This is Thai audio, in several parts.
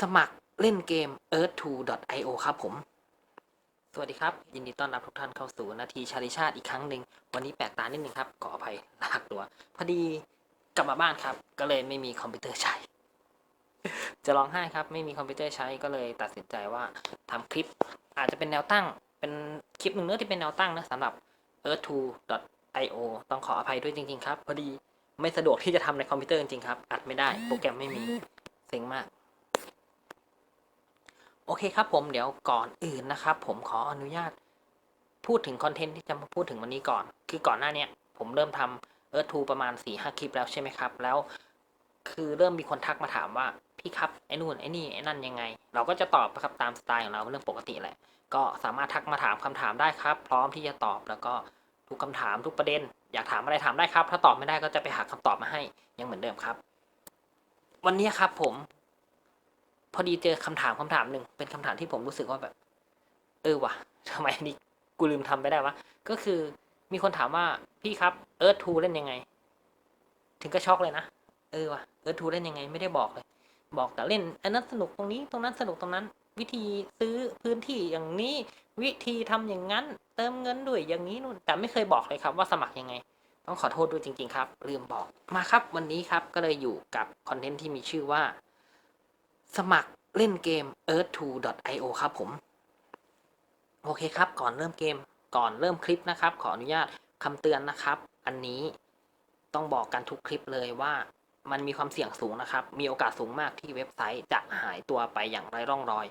สมัครเล่นเกม earth2.io ครับผม สวัสดีครับ ยินดีต้อนรับทุกท่านเข้าสู่นาทีชาลิชาติอีกครั้งหนึ่ง วันนี้แปลกตานิดนึงครับ ขออภัยลากตัว พอดีกลับมาบ้านครับ ก็เลยไม่มีคอมพิวเตอร์ใช้ จะร้องไห้ครับ ไม่มีคอมพิวเตอร์ใช้ก็เลยตัดสินใจว่าทำคลิป อาจจะเป็นแนวตั้ง เป็นคลิปหนึ่งเนื้อที่เป็นแนวตั้งนะสำหรับ earth2.io ต้องขออภัยด้วยจริง ๆ ครับ พอดีไม่สะดวกที่จะทำในคอมพิวเตอร์จริงๆครับ อัดไม่ได้ โปรแกรมไม่มี เซ็งมาก โอเคครับผมเดี๋ยวก่อนอื่นนะครับ ผมขออนุญาตพูดถึงคอนเทนต์ที่จะมาพูดถึงวันนี้ก่อน คือก่อนหน้าเนี้ยผมเริ่มทำเอิร์ธทูประมาณ4ี่ห้าคลิปแล้วใช่ไหมครับ แล้ว คือเริ่มมีคนทักมาถามว่าพี่ครับไอ้นู่นไอ้นี่ไอ้นั่นยังไง เราก็จะตอบครับตามสไตล์ของเราเรื่องปกติแหละ ก็สามารถทักมาถามคำถามได้ครับ พร้อมที่จะตอบแล้วก็ทุกคำถามทุกประเด็น อยากถามอะไรถามได้ครับ ถ้าตอบไม่ได้ก็จะไปหาคำตอบมาให้ยังเหมือนเดิมครับ วันนี้ครับผม พอดีเจอคำถามคำถามหนึ่งเป็นคำถามที่ผมรู้สึกว่าแบบ เออว่ะทำไมนี่กูลืมทำไปได้วะก็คือมีคนถามว่าพี่ครับเอิร์ธทูเล่นยังไง ถึงก็ช็อกเลยนะเออว่ะเอิร์ธทูเล่นยังไงไม่ได้บอกเลย บอกแต่เล่น อันนั้นสนุกตรงนี้ตรงนั้นสนุกตรงนั้น วิธีซื้อพื้นที่อย่างนี้ วิธีทำอย่างนั้น เติมเงินด้วยอย่างนี้นู่นแต่ไม่เคยบอกเลยครับว่าสมัครยังไง ต้องขอโทษด้วยจริง ๆ ครับ ลืมบอกมาครับ วันนี้ครับก็เลยอยู่กับคอนเทนต์ที่มีชื่อว่า สมัครเล่นเกม earth2.io ครับผม โอเคครับ ก่อนเริ่มเกม ก่อนเริ่มคลิปนะครับ ขออนุญาตคำเตือนนะครับ อันนี้ต้องบอกกันทุกคลิปเลยว่ามันมีความเสี่ยงสูงนะครับ มีโอกาสสูงมากที่เว็บไซต์จะหายตัวไปอย่างไร้ร่องรอย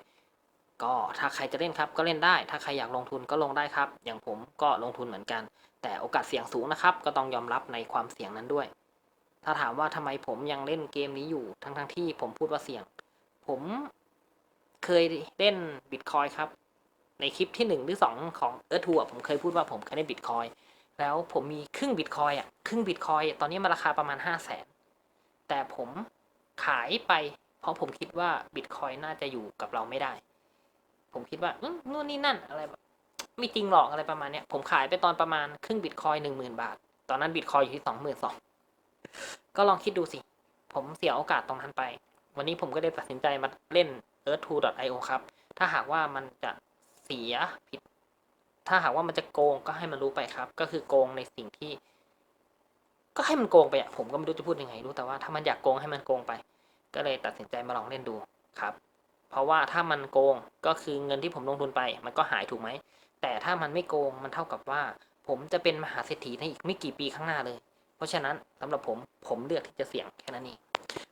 ก็ถ้าใครจะเล่นครับก็เล่นได้ ถ้าใครอยากลงทุนก็ลงได้ครับ อย่างผมก็ลงทุนเหมือนกัน แต่โอกาสเสี่ยงสูงนะครับ ก็ต้องยอมรับในความเสี่ยงนั้นด้วย ถ้าถามว่าทำไมผมยังเล่นเกมนี้อยู่ ทั้งๆทที่ผมพูดว่าเสี่ยง ผมเคยเล่นบิตคอยครับ ในคลิปที่หนึ่งหรือสองของเออทัวผมเคยพูดว่าผมเคยเล่นบิตคอยแล้วผมมีครึ่งบิตคอยอะครึ่งบิตคอยตอนนี้มันราคาประมาณห้าแสนแต่ผมขายไป เพราะผมคิดว่าบิตคอยน่าจะอยู่กับเราไม่ได้ ผมคิดว่าอื้อนู่นนี่นั่นอะไรไม่จริงหรอกอะไรประมาณเนี้ยผมขายไปตอนประมาณครึ่งบิตคอยหนึ่งหมื่นบาท ตอนนั้นบิตคอยอยู่ที่สองหมื่นสองก็ลองคิดดูสิ ผมเสียโอกาสตรงนั้นไป วันนี้ผมก็ได้ตัดสินใจมาเล่น earth2.io ครับ ถ้าหากว่ามันจะเสียผิด ถ้าหากว่ามันจะโกงก็ให้มันรู้ไปครับ ก็คือโกงในสิ่งที่ ก็ให้มันโกงไปอะผมก็ไม่รู้จะพูดยังไงรู้แต่ว่าถ้ามันอยากโกงให้มันโกงไป ก็เลยตัดสินใจมาลองเล่นดูครับ เพราะว่าถ้ามันโกงก็คือเงินที่ผมลงทุนไป มันก็หายถูกไหม แต่ถ้ามันไม่โกงมันเท่ากับว่า ผมจะเป็นมหาเศรษฐีในอีกไม่กี่ปีข้างหน้าเลย เพราะฉะนั้นสำหรับผมผมเลือกที่จะเสี่ยงแค่นั้นเอง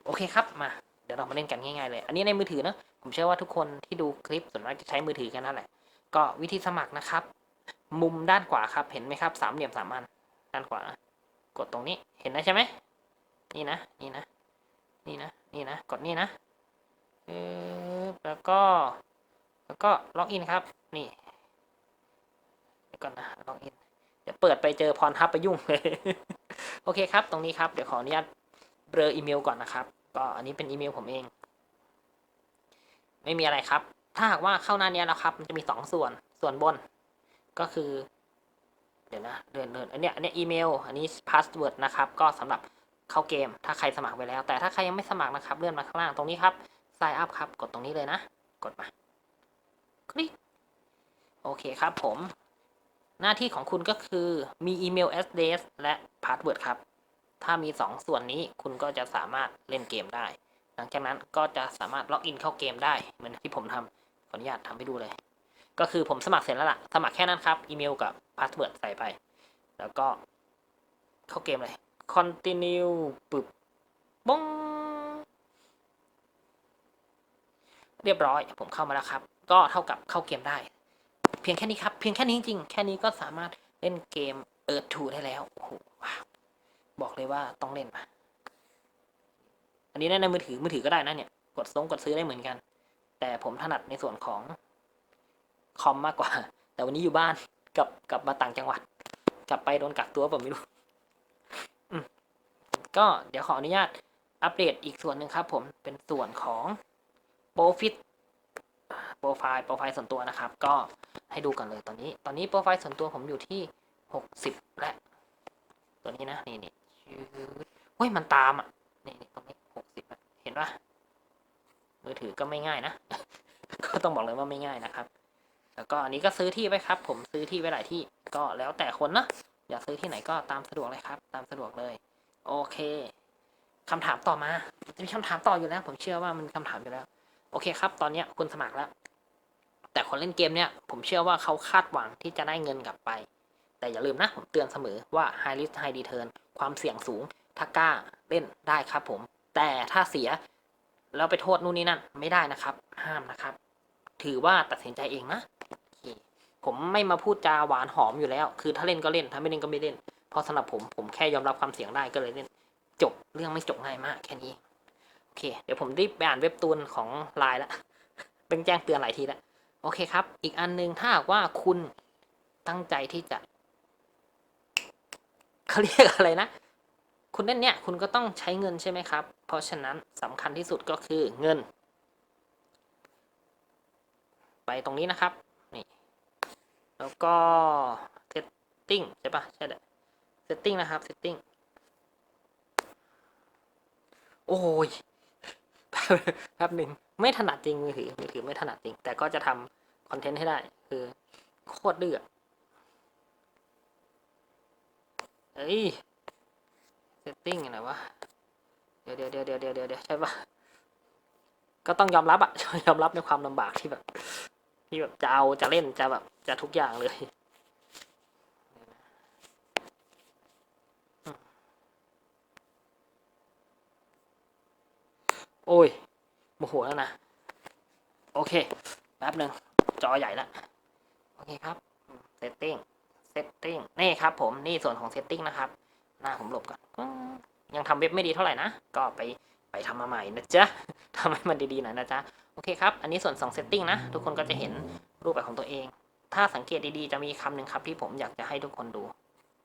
โอเคครับมา เดี๋ยวเรามาเล่นกันง่ายๆเลย อันนี้ในมือถือนะ ผมเชื่อว่าทุกคนที่ดูคลิปส่วนมากจะใช้มือถือกันนั่นแหละ ก็วิธีสมัครนะครับ มุมด้านขวาครับ เห็นไหมครับ สามเหลี่ยมสามอัน ด้านขวา กดตรงนี้ เห็นนะใช่ไหม นี่นะ นี่นะ นี่นะ นี่นะ กดนี่นะแล้วก็ แล้วก็ล็อกอินครับ นี่เดี๋ยวก่อนนะ ล็อกอิน เดี๋ยวเปิดไปเจอพรทับไปยุ่งเลย โอเคครับ ตรงนี้ครับ เดี๋ยวขออนุญาตเบลออีเมลก่อนนะครับ ก็อันนี้เป็นอีเมลผมเอง ไม่มีอะไรครับ ถ้าหากว่าเข้าหน้านี้แล้วครับ มันจะมีสองส่วน ส่วนบน ก็คือ เดี๋ยวนะ เดินเดินอันเนี้ย อันเนี้ยอีเมล อันนี้พาสเวิร์ดนะครับ ก็สำหรับเข้าเกม ถ้าใครสมัครไปแล้ว แต่ถ้าใครยังไม่สมัครนะครับ เลื่อนมาข้างล่างตรงนี้ครับ sign up ครับ กดตรงนี้เลยนะ กดมา คลิก โอเคครับผม หน้าที่ของคุณก็คือ มีอีเมล address และพาสเวิร์ดครับ ถ้ามีสองส่วนนี้คุณก็จะสามารถเล่นเกมได้ หลังจากนั้นก็จะสามารถล็อกอินเข้าเกมได้ เหมือนที่ผมทำขออนุญาตทำให้ดูเลย ก็คือผมสมัครเสร็จแล้วล่ะ สมัครแค่นั้นครับ อีเมลกับพาสเวิร์ดใส่ไป แล้วก็เข้าเกมเลย continue ปึ๊บบ้งเรียบร้อย ผมเข้ามาแล้วครับ ก็เท่ากับเข้าเกมได้ เพียงแค่นี้ครับ เพียงแค่นี้จริง แค่นี้ก็สามารถเล่นเกม Earth 2ได้แล้ว โอ้โหว้าว บอกเลยว่าต้องเล่นมาอันนี้ในมือถือมือถือก็ได้นะเนี่ย กดซงกดซื้อได้เหมือนกัน แต่ผมถนัดในส่วนของคอมมากกว่า แต่วันนี้อยู่บ้านกลับกลับมาต่างจังหวัด กลับไปโดนกักตัวผมไม่รู้ก็เดี๋ยวขออนุญาตอัปเดตอีกส่วนหนึ่งครับ ผมเป็นส่วนของโปรฟิตโปรไฟล์โปรไฟล์ส่วนตัวนะครับ ก็ให้ดูกันเลยตอนนี้ ตอนนี้โปรไฟล์ส่วนตัวผมอยู่ที่หกสิบและ ตัวนี้นะ นี่นี่ ชืดเฮ้ยมันตามอะนี่ตรงนี้หกสิบเห็นปะมือถือก็ไม่ง่ายนะ ก็ต้องบอกเลยว่าไม่ง่ายนะครับ แล้วก็อันนี้ก็ซื้อที่ไว้ครับ ผมซื้อที่ไว้หลายที่ ก็แล้วแต่คนนะอยากซื้อที่ไหนก็ตามสะดวกเลยครับ ตามสะดวกเลย โอเคคำถามต่อมาจะมีคำถามต่ออยู่แล้ว ผมเชื่อว่ามันมีคำถามอยู่แล้ว โอเคครับ ตอนเนี้ยคุณสมัครแล้ว แต่คนเล่นเกมเนี่ยผมเชื่อว่าเขาคาดหวังที่จะได้เงินกลับไป แต่อย่าลืมนะ ผมเตือนเสมอว่า high risk high return ความเสี่ยงสูง ถ้ากล้าเล่นได้ครับผม แต่ถ้าเสียแล้วไปโทษนู่นนี่นั่นไม่ได้นะครับ ห้ามนะครับ ถือว่าตัดสินใจเองนะผมไม่มาพูดจาหวานหอมอยู่แล้ว คือถ้าเล่นก็เล่น ถ้าไม่เล่นก็ไม่เล่น เพราะสำหรับผมผมแค่ยอมรับความเสี่ยงได้ก็เลยเล่น จบเรื่องไม่จบง่ายมากแค่นี้โอเค เดี๋ยวผมรีบไปอ่านเว็บตูนของไลน์ละเป็นแจ้งเตือนหลายทีแล้วโอเคครับ อีกอันหนึงถ้าว่าคุณตั้งใจที่จะ เขาเรียกอะไรนะ คุณเล่นเนี่ยคุณก็ต้องใช้เงินใช่ไหมครับ เพราะฉะนั้นสำคัญที่สุดก็คือเงิน ไปตรงนี้นะครับนี่แล้วก็ setting ใช่ปะใช่แหละ setting นะครับ setting โอ้ยแป๊บหนึ่งไม่ถนัดจริงมือถือมือถือไม่ถนัดจริง แต่ก็จะทำคอนเทนต์ให้ได้ คือโคตรดื้อ อะเอ้ย setting อะไรวะ เดี๋ยวเดี๋ยวเดี๋ยวเดี๋ยวเดี๋ยวเดี๋ยวใช่ปะก็ต้องยอมรับอะยอมรับในความลำบากที่แบบที่แบบจะเอาจะเล่นจะแบบจะทุกอย่างเลยโอ้ยโมโหแล้วนะ โอเค แป๊บหนึ่งจอใหญ่ละ โอเคครับ setting setting นี่ครับผมนี่ส่วนของ setting นะครับ หน้าผมหลบก่อนยังทำเว็บไม่ดีเท่าไหร่นะ ก็ไปไปทำมาใหม่นะจ๊ะทำให้มันดีๆหน่อยนะจ๊ะ โอเคครับ อันนี้ส่วน2 setting นะ ทุกคนก็จะเห็นรูปแบบของตัวเอง ถ้าสังเกตดีๆ จะมีคำหนึ่งครับที่ผมอยากจะให้ทุกคนดู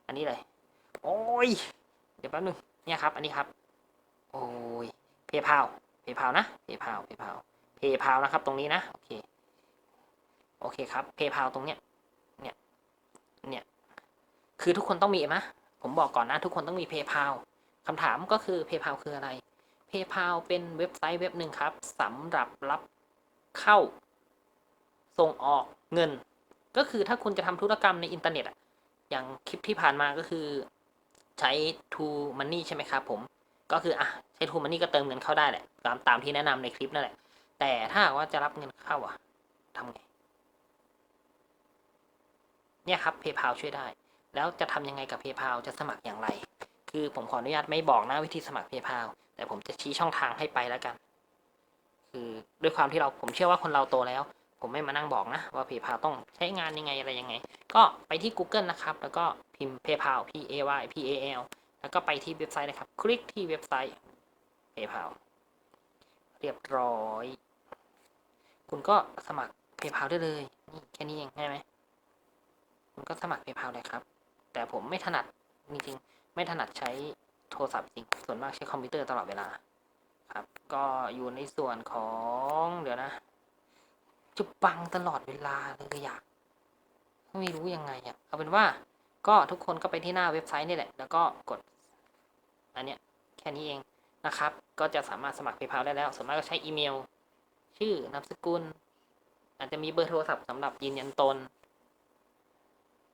อันนี้เลย โอ้ย เดี๋ยวแป๊บนึง เนี่ยครับ อันนี้ครับ โอ้ยเพย์พาเพย์พานะเพย์พาเพย์พาเพย์พานะครับ ตรงนี้นะ โอเค โอเคครับเพย์พาตรงเนี้ย เนี่ย คือทุกคนต้องมีไหมผมบอกก่อนนะ ทุกคนต้องมีเพย์พาคำถามก็คือเพย์พาคืออะไร PayPal เป็นเว็บไซต์เว็บหนึ่งครับสำหรับรับเข้า ส่งออกเงิน ก็คือถ้าคุณจะทำธุรกรรมในอินเทอร์เน็ตอะอย่างคลิปที่ผ่านมาก็คือใช้ True Money ใช่ไหมครับผม ก็คืออะใช้ True Money ก็เติมเงินเข้าได้แหละ ตามตามที่แนะนำในคลิปนั่นแหละ แต่ถ้าว่าจะรับเงินเข้าอะทำไง เนี่ยครับ PayPal ช่วยได้ แล้วจะทำยังไงกับ PayPal จะสมัครอย่างไร คือผมขออนุญาตไม่บอกนะวิธีสมัคร PayPal แต่ผมจะชี้ช่องทางให้ไปแล้วกัน คือด้วยความที่เราผมเชื่อว่าคนเราโตแล้ว ผมไม่มานั่งบอกนะ ว่า PayPal ต้องใช้งานยังไงอะไรยังไง ก็ไปที่ Google นะครับ แล้วก็พิมพ์ PayPal P A Y P A L แล้วก็ไปที่เว็บไซต์นะครับ คลิกที่เว็บไซต์ PayPal เรียบร้อย คุณก็สมัคร PayPal ได้เลยนี่แค่นี้เองง่ายไหม คุณก็สมัคร PayPal เลยครับ แต่ผมไม่ถนัดจริงๆไม่ถนัดใช้โทรศัพท์จริง ส่วนมากใช้คอมพิวเตอร์ตลอดเวลาครับ ก็อยู่ในส่วนของเดี๋ยวนะ จุบบังตลอดเวลาเลยอยากไม่รู้ยังไงอะเอาเป็นว่าก็ทุกคนก็ไปที่หน้าเว็บไซต์นี่แหละ แล้วก็กด อันเนี้ยแค่นี้เองนะครับ ก็จะสามารถสมัคร PayPal ได้แล้ว ส่วนมากก็ใช้อีเมล ชื่อนามสกุล อาจจะมีเบอร์โทรศัพท์สำหรับยืนยันตน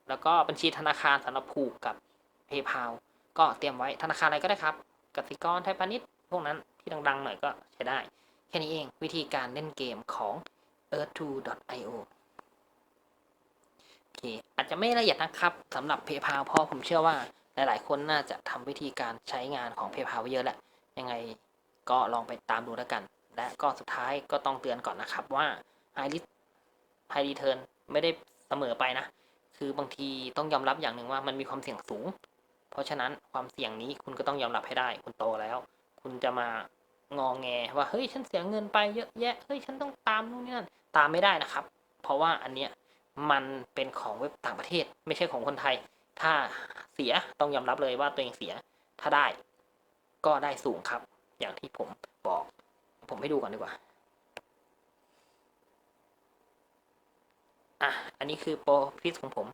แล้วก็บัญชีธนาคารสำหรับผูกกับ PayPal ก็เตรียมไว้ธนาคารอะไรก็ได้ครับกสิกรไทยพาณิชย์พวกนั้นที่ดังๆหน่อยก็ใช้ได้ แค่นี้เองวิธีการเล่นเกมของ earth2.io โอเคอาจจะไม่ละเอียดนะครับสำหรับ PayPal เพราะผมเชื่อว่าหลายๆ คนน่าจะทำวิธีการใช้งานของ PayPal ไว้เยอะแหละ ยังไงก็ลองไปตามดูแล้วกัน และก็สุดท้ายก็ต้องเตือนก่อนนะครับว่า high risk high return ไม่ได้เสมอไปนะ คือบางทีต้องยอมรับอย่างหนึ่งว่ามันมีความเสี่ยงสูง เพราะฉะนั้นความเสี่ยงนี้คุณก็ต้องยอมรับให้ได้ คุณโตแล้ว คุณจะมางองแงว่าเฮ้ยฉันเสียเงินไปเยอะแยะเฮ้ยฉันต้องตามนู่นนี่นั่นตามไม่ได้นะครับ เพราะว่าอันเนี้ยมันเป็นของเว็บต่างประเทศ ไม่ใช่ของคนไทย ถ้าเสียต้องยอมรับเลยว่าตัวเองเสีย ถ้าได้ ก็ได้สูงครับ อย่างที่ผมบอก ผมให้ดูก่อนดีกว่า อะ อันนี้คือโปรฟิสของผม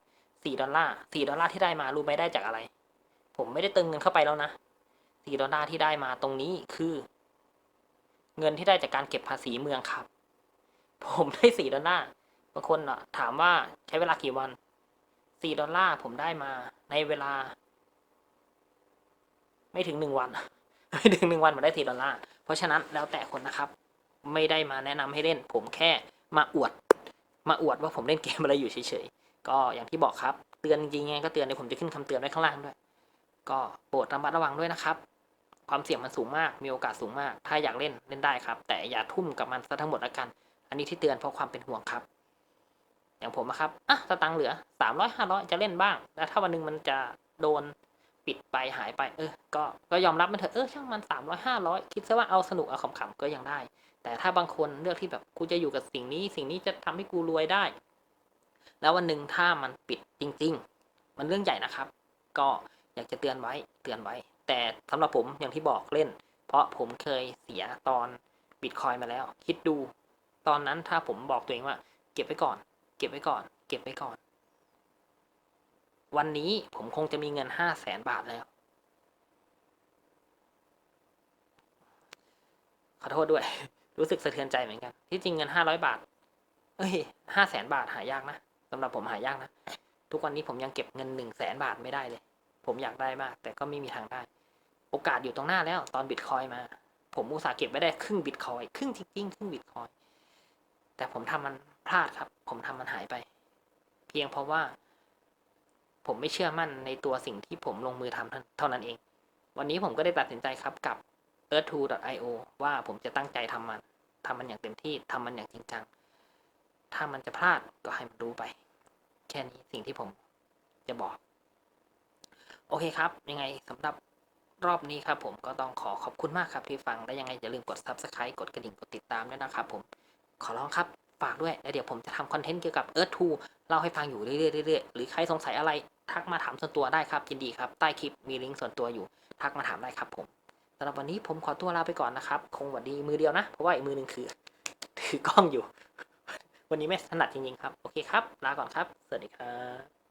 สี่ดอลลาร์สี่ดอลลาร์ที่ได้มารู้ไหมได้จากอะไร ผมไม่ได้เติมเงินเข้าไปแล้วนะสี่ดอลลาร์ที่ได้มาตรงนี้คือ เงินที่ได้จากการเก็บภาษีเมืองครับ ผมได้สี่ดอลลาร์บางคนถามว่าใช้เวลากี่วันสี่ดอลลาร์ผมได้มาในเวลา ไม่ถึงหนึ่งวัน ไม่ถึงหนึ่งวันผมได้สี่ดอลลาร์เพราะฉะนั้นแล้วแต่คนนะครับ ไม่ได้มาแนะนำให้เล่น ผมแค่มาอวด มาอวดว่าผมเล่นเกมอะไรอยู่เฉยๆ ก็อย่างที่บอกครับ เตือนจริงๆไงก็เตือนเดี๋ยวผมจะขึ้นคำเตือนไว้ข้างล่างด้วย ก็โปรดระมัดระวังด้วยนะครับ ความเสี่ยงมันสูงมาก มีโอกาสสูงมาก ถ้าอยากเล่นเล่นได้ครับ แต่อย่าทุ่มกับมันซะทั้งหมดละกัน อันนี้ที่เตือนเพราะความเป็นห่วงครับ อย่างผมนะครับ อะสตังค์เหลือสามร้อยห้าร้อยจะเล่นบ้าง แล้วถ้าวันหนึงมันจะโดนปิดไปหายไป เออ ก็ ก็ยอมรับมันเถอะ เออ ช่างมันสามร้อยห้าร้อยคิดซะว่าเอาสนุกเอาขำๆก็ยังได้ แต่ถ้าบางคนเลือกที่แบบกูจะอยู่กับสิ่งนี้ สิ่งนี้จะทำให้กูรวยได้ แล้ววันหนึ่งถ้ามันปิดจริง ๆ มันเรื่องใหญ่นะครับ ก็อยากจะเตือนไว้เตือนไว้ แต่สำหรับผมอย่างที่บอกเล่น เพราะผมเคยเสียตอนบิตคอยมาแล้ว คิดดู ตอนนั้นถ้าผมบอกตัวเองว่า เก็บไว้ก่อน เก็บไว้ก่อน เก็บไว้ก่อน วันนี้ผมคงจะมีเงินห้าแสนบาทแล้วขอโทษด้วย รู้สึกสะเทือนใจเหมือนกัน ที่จริงเงินห้าร้อยบาท เอ้ยห้าแสนบาทหายากนะสำหรับผมหายากนะ ทุกวันนี้ผมยังเก็บเงินหนึ่งแสนบาทไม่ได้เลย ผมอยากได้มาก แต่ก็ไม่มีทางได้ โอกาสอยู่ตรงหน้าแล้ว ตอนบิตคอยมา ผมอุตส่าห์เก็บไว้ได้ครึ่งบิตคอยครึ่งจริงๆครึ่งบิตคอยแต่ผมทำมันพลาดครับ ผมทำมันหายไป เพียงเพราะว่า ผมไม่เชื่อมั่นในตัวสิ่งที่ผมลงมือทำเท่านั้นเอง วันนี้ผมก็ได้ตัดสินใจครับกับ earth2.io ว่าผมจะตั้งใจทำมันทำมันอย่างเต็มที่ทำมันอย่างจริงจัง ถ้ามันจะพลาดก็ให้มันรู้ไป แค่นี้สิ่งที่ผมจะบอก โอเคครับ ยังไงสำหรับรอบนี้ครับผมก็ต้องขอขอบคุณมากครับที่ฟัง และยังไงอย่าลืมกด subscribe กดกระดิ่ง กดติดตามด้วยนะครับผม ขอร้องครับ ฝากด้วย แล้วเดี๋ยวผมจะทำคอนเทนต์เกี่ยวกับ Earth 2เล่าให้ฟังอยู่เรื่อยๆเรื่อยๆหรือใครสงสัยอะไร ทักมาถามส่วนตัวได้ครับยินดีครับ ใต้คลิปมีลิงก์ส่วนตัวอยู่ ทักมาถามได้ครับผม สำหรับวันนี้ผมขอตัวลาไปก่อนนะครับ คงหวัดดีมือเดียวนะ เพราะว่าอีกมือหนึ่งคือถือกล้องอยู่ วันนี้ไม่ถนัดจริงๆครับ โอเคครับ ลาก่อนครับ สวัสดีครับ